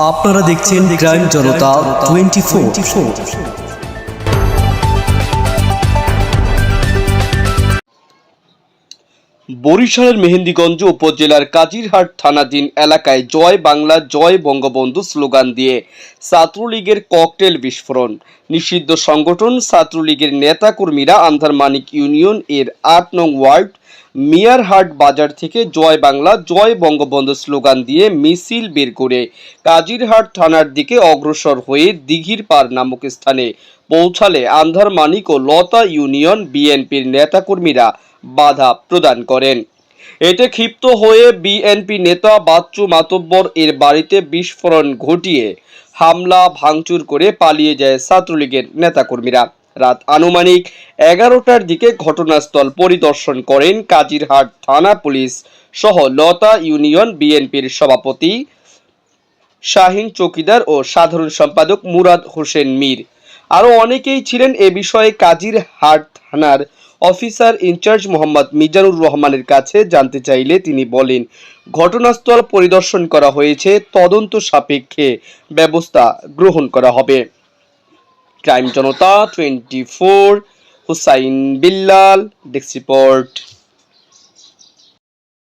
আপনারা দেখছেন crime Janata twenty four বরিশালের মেহেন্দিগঞ্জ উপজেলার কাজিরহাট থানাধীন এলাকায় জয় বাংলা, জয় বঙ্গবন্ধু স্লোগান দিয়ে ছাত্রলীগের ককটেল বিস্ফোরণ। নিষিদ্ধ সংগঠন, ছাত্রলীগের নেতাকর্মীরা আন্ধারমানিক ইউনিয়ন এর আট নং ওয়ার্ড, মিয়ারহাট বাজার থেকে জয় বাংলা, জয় বঙ্গবন্ধু স্লোগান দিয়ে মিছিল বের করে কাজিরহাট থানার দিকে অগ্রসর হয়ে দিঘির পার নামক স্থানে পৌঁছালে আন্ধারমানিক ও লতা ইউনিয়ন বিএনপির নেতাকর্মীরা বাধা প্রদান করেন। এতে ক্ষিপ্ত হয়ে বিএনপি নেতা বাচ্চু মাতব্বর এর বাড়িতে বিস্ফোরণ ঘটিয়ে হামলা ভাঙচুর করে পালিয়ে যায় ছাত্রলীগের নেতাকর্মীরা। রাত আনুমানিক এগারোটার দিকে ঘটনাস্থল পরিদর্শন করেন কাজিরহাট থানা পুলিশ সহ লতা ইউনিয়ন বিএনপির সভাপতি শাহিন চৌকিদার ও সাধারণ সম্পাদক মুরাদ হোসেন মীর। আরও অনেকেই ছিলেন এ বিষয়ে কাজিরহাট থানার অফিসার ইনচার্জ মোহাম্মদ মিজানুর রহমানের কাছে জানতে চাইলে তিনি বলেন, ঘটনাস্থল পরিদর্শন করা হয়েছে, তদন্ত সাপেক্ষে ব্যবস্থা গ্রহণ করা হবে। Crime Janata, twenty four, Hussain Billal, desk report.